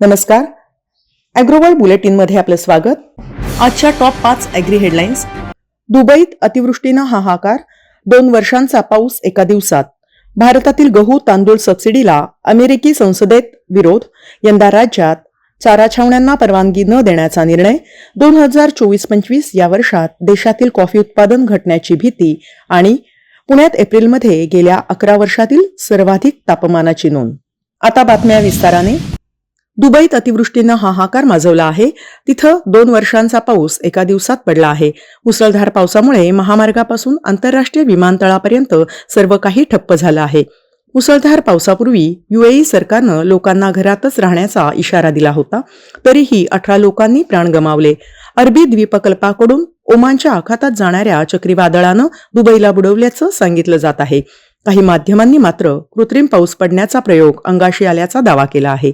नमस्कार. अॅग्रोवर्ल्ड बुलेटिनमध्ये आपलं स्वागत. आजच्या टॉप पाच अॅग्री हेडलाईन्स. दुबईत अतिवृष्टीनं हाहाकार. दोन वर्षांचा पाऊस एका दिवसात. भारतातील गहू तांदूळ सबसिडीला अमेरिकी संसदेत विरोध. यंदा राज्यात चारा छावण्यांना परवानगी न देण्याचा निर्णय. दोन हजार चोवीस पंचवीस या वर्षात देशातील कॉफी उत्पादन घटण्याची भीती आणि पुण्यात एप्रिलमध्ये गेल्या अकरा वर्षातील सर्वाधिक तापमानाची नोंद. आता बातम्या विस्ताराने. दुबईत अतिवृष्टीनं हाहाकार माजवला आहे. तिथं दोन वर्षांचा पाऊस एका दिवसात पडला आहे. मुसळधार पावसामुळे महामार्गापासून आंतरराष्ट्रीय विमानतळापर्यंत सर्व काही ठप्प झालं आहे. मुसळधार पावसापूर्वी युएई सरकारनं लोकांना घरातच राहण्याचा इशारा दिला होता. तरीही अठरा लोकांनी प्राण गमावले. अरबी द्वीपकल्पाकडून ओमानच्या आखातात जाणाऱ्या चक्रीवादळानं दुबईला बुडवल्याचं सांगितलं जात आहे. काही माध्यमांनी मात्र कृत्रिम पाऊस पडण्याचा प्रयोग अंगाशी आल्याचा दावा केला आहे.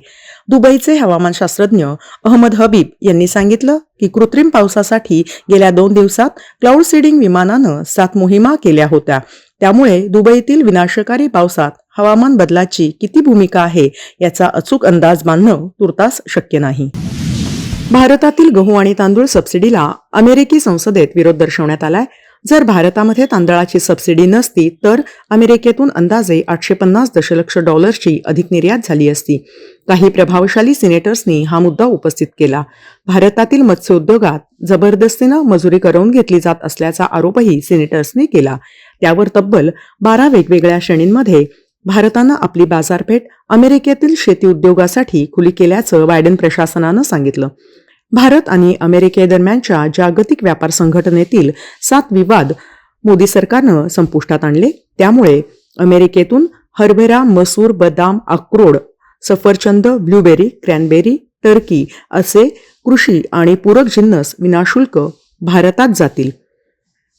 दुबईचे हवामानशास्त्रज्ञ अहमद हबीब यांनी सांगितलं की कृत्रिम पावसासाठी गेल्या दोन दिवसात क्लाउड सीडिंग विमानानं सात मोहिमा केल्या होत्या. त्यामुळे दुबईतील विनाशकारी पावसात हवामान बदलाची किती भूमिका आहे याचा अचूक अंदाज बांधणं तुर्तास शक्य नाही. भारतातील गहू आणि तांदूळ सबसिडीला अमेरिकी संसदेत विरोध दर्शवण्यात आलाय. जर भारतामध्ये तांदळाची सबसिडी नसती तर अमेरिकेतून अंदाजे आठशे पन्नास दशलक्ष डॉलर्सची अधिक निर्यात झाली असती. काही प्रभावशाली सिनेटर्सनी हा मुद्दा उपस्थित केला. भारतातील मत्स्योद्योगात जबरदस्तीनं मजुरी करवून घेतली जात असल्याचा आरोपही सिनेटर्सनी केला. त्यावर तब्बल बारा वेगवेगळ्या श्रेणींमध्ये भारतानं आपली बाजारपेठ अमेरिकेतील शेती उद्योगासाठी खुली केल्याचं बायडन प्रशासनानं सांगितलं. भारत आणि अमेरिकेदरम्यानच्या जागतिक व्यापार संघटनेतील सात विवाद मोदी सरकारनं संपुष्टात आणले. त्यामुळे अमेरिकेतून हरभरा मसूर बदाम अक्रोड सफरचंद ब्लूबेरी क्रॅनबेरी टर्की असे कृषी आणि पूरक जिन्नस विनाशुल्क भारतात जातील.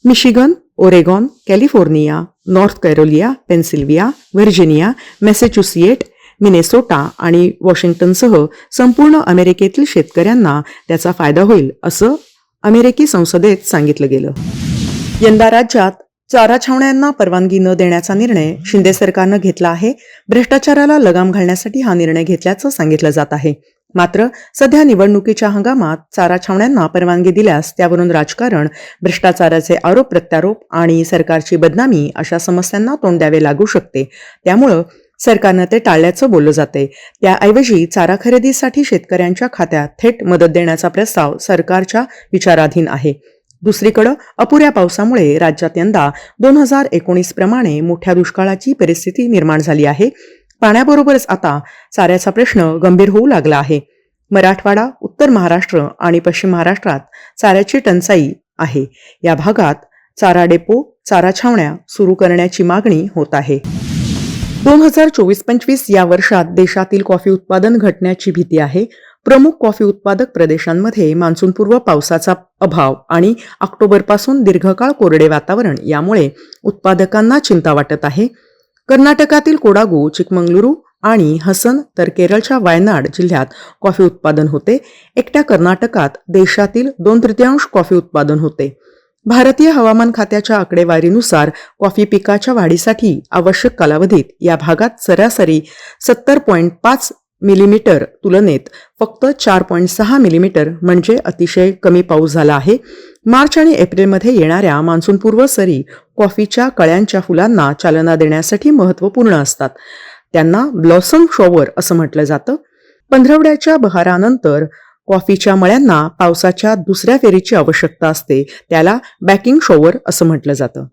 Michigan Oregon California North Carolina Pennsylvania Virginia Massachusetts Minnesota आणि वॉशिंग्टनसह संपूर्ण अमेरिकेतील शेतकऱ्यांना त्याचा फायदा होईल असं अमेरिकी संसदेत सांगितलं गेलं. यंदा राज्यात चारा छावण्यांना परवानगी न देण्याचा निर्णय शिंदे सरकारनं घेतला आहे. भ्रष्टाचाराला लगाम घालण्यासाठी हा निर्णय घेतल्याचं सांगितलं जात आहे. मात्र सध्या निवडणुकीच्या हंगामात चारा छावण्यांना परवानगी दिल्यास त्यावरून राजकारण भ्रष्टाचाराचे आरोप प्रत्यारोप आणि सरकारची बदनामी अशा समस्यांना तोंड द्यावे लागू शकते. त्यामुळं सरकारनं ते टाळल्याचं बोललं जाते त्याऐवजी चारा खरेदीसाठी शेतकऱ्यांच्या खात्यात थेट मदत देण्याचा प्रस्ताव सरकारच्या विचाराधीन आहे. दुसरीकडं अपुऱ्या पावसामुळे राज्यात यंदा दोन हजार एकोणीस प्रमाणे मोठ्या दुष्काळाची परिस्थिती निर्माण झाली आहे. पाण्याबरोबरच आता चाऱ्याचा प्रश्न गंभीर होऊ लागला आहे. मराठवाडा उत्तर महाराष्ट्र आणि पश्चिम महाराष्ट्रात चाऱ्याची टंचाई आहे. या भागात चारा डेपो चारा छावण्या सुरू करण्याची मागणी होत आहे. दोन हजार चोवीस पंचवीस या वर्षात देशातील कॉफी उत्पादन घटण्याची भीती आहे. प्रमुख कॉफी उत्पादक प्रदेशांमध्ये मान्सूनपूर्व पावसाचा अभाव आणि ऑक्टोबरपासून दीर्घकाळ कोरडे वातावरण यामुळे उत्पादकांना चिंता वाटत आहे. कर्नाटकातील कोडागू चिकमंगलुरू आणि हसन तर केरळच्या वायनाड जिल्ह्यात कॉफी उत्पादन होते. एकट्या कर्नाटकात देशातील दोन तृतीयांश कॉफी उत्पादन होते. भारतीय हवामान खात्याच्या आकडेवारीनुसार कॉफी पिकाच्या वाढीसाठी आवश्यक कालावधीत या भागात सरासरी सत्तर पॉईंट पाच मिलीमीटर तुलनेत फक्त चार पॉईंट सहा मिलीमीटर म्हणजे अतिशय कमी पाऊस झाला आहे. मार्च आणि एप्रिलमध्ये येणाऱ्या मान्सूनपूर्व सरी कॉफीच्या कळ्यांच्या फुलांना चालना देण्यासाठी महत्त्वपूर्ण असतात. त्यांना ब्लॉसम शॉवर असं म्हटलं जातं. पंधरवड्याच्या बहारानंतर कॉफीच्या मळ्यांना पावसाच्या दुसऱ्या फेरीची आवश्यकता असते. त्याला बॅकिंग शोवर असं म्हटलं जातं.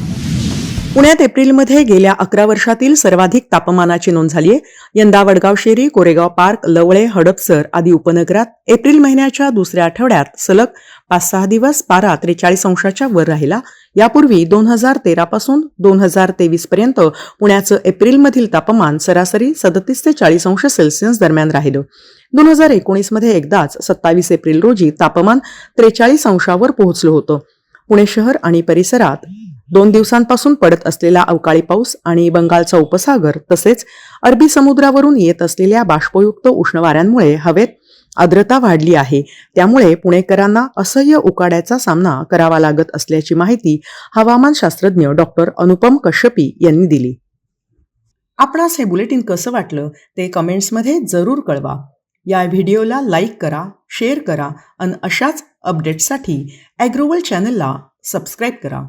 पुण्यात एप्रिलमध्ये गेल्या अकरा वर्षातील सर्वाधिक तापमानाची नोंद झाली आहे. यंदा वडगाव शेरी कोरेगाव पार्क लवळे हडपसर आदी उपनगरात एप्रिल महिन्याच्या दुसऱ्या आठवड्यात सलग पाच सहा दिवस पारा त्रेचाळीस अंशाच्या वर राहिला. यापूर्वी दोन हजार तेरा पासून दोन हजार तेवीस पर्यंत पुण्याचं एप्रिलमधील तापमान सरासरी सदतीस ते चाळीस अंश सेल्सिअस दरम्यान राहिलं. दोन हजार एकोणीसमध्ये एकदाच सत्तावीस एप्रिल रोजी तापमान त्रेचाळीस अंशावर पोहोचलं होतं. पुणे शहर आणि परिसरात दोन दिवसांपासून पडत असलेला अवकाळी पाऊस आणि बंगालचा उपसागर तसेच अरबी समुद्रावरून येत असलेल्या बाष्पयुक्त उष्ण वाऱ्यांमुळे हवेत आर्द्रता वाढली आहे. त्यामुळे पुणेकरांना असह्य उकाड्याचा सामना करावा लागत असल्याची माहिती हवामानशास्त्रज्ञ डॉक्टर अनुपम कश्यपी यांनी दिली. आपणास हे बुलेटिन कसं वाटलं ते कमेंट्समध्ये जरूर कळवा. या व्हिडिओला लाईक करा शेअर करा आणि अशाच अपडेट्ससाठी ॲग्रोवल चॅनलला सबस्क्राईब करा.